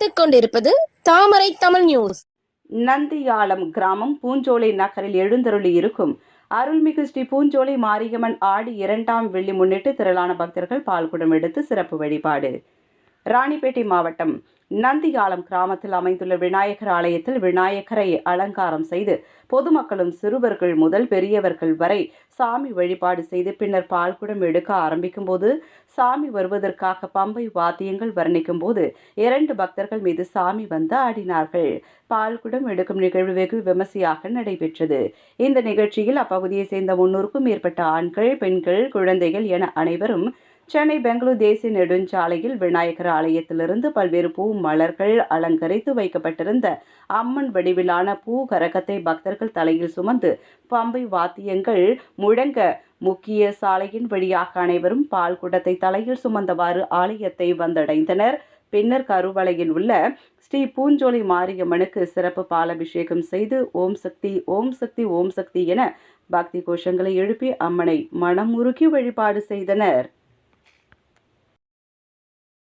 பார்த்துக் கொண்டிருப்பது தாமரை தமிழ் நியூஸ் நந்தியாலம் கிராமம் பூஞ்சோலை நகரில் எழுந்தருளி இருக்கும். அருள்மிகு ஸ்ரீ பூஞ்சோலை மாரியம்மன் ஆடி இரண்டாம் வெள்ளி முன்னிட்டு திரளான பக்தர்கள் பால்குடம் எடுத்து சிறப்பு வழிபாடு. ராணிப்பேட்டை மாவட்டம் நந்தியாலம் கிராமத்தில் அமைந்துள்ள விநாயகர் ஆலயத்தில் விநாயகரை அலங்காரம் செய்து பொதுமக்களும் சிறுவர்கள் முதல் பெரியவர்கள் வரை சாமி வழிபாடு செய்து பின்னர் பால்குடம் எடுக்க ஆரம்பிக்கும் போது சாமி வருவதற்காக பம்பை வாத்தியங்கள் வர்ணிக்கும் போது இரண்டு பக்தர்கள் மீது சாமி வந்து ஆடினார்கள். பால்குடம் எடுக்கும் நிகழ்வு வெகு விமர்சையாக நடைபெற்றது. இந்த நிகழ்ச்சியில் அப்பகுதியை சேர்ந்த முன்னூறுக்கும் மேற்பட்ட ஆண்கள் பெண்கள் குழந்தைகள் என அனைவரும் சென்னை பெங்களூர் தேசிய நெடுஞ்சாலையில் விநாயகர் ஆலயத்திலிருந்து பல்வேறு பூ மலர்கள் அலங்கரித்து வைக்கப்பட்டிருந்த அம்மன் வடிவிலான பூ கரகத்தை பக்தர்கள் தலையில் சுமந்து பம்பை வாத்தியங்கள் முழங்க முக்கிய சாலையின் வழியாக அனைவரும் பால் குடத்தை தலையில் சுமந்தவாறு ஆலயத்தை வந்தடைந்தனர். பின்னர் கருவளையில் உள்ள ஸ்ரீ பூஞ்சோலை மாரியம்மனுக்கு சிறப்பு பாலபிஷேகம் செய்து ஓம் சக்தி ஓம் சக்தி ஓம் சக்தி என பக்தி கோஷங்களை எழுப்பி அம்மனை மனமுருகி வழிபாடு செய்தனர்.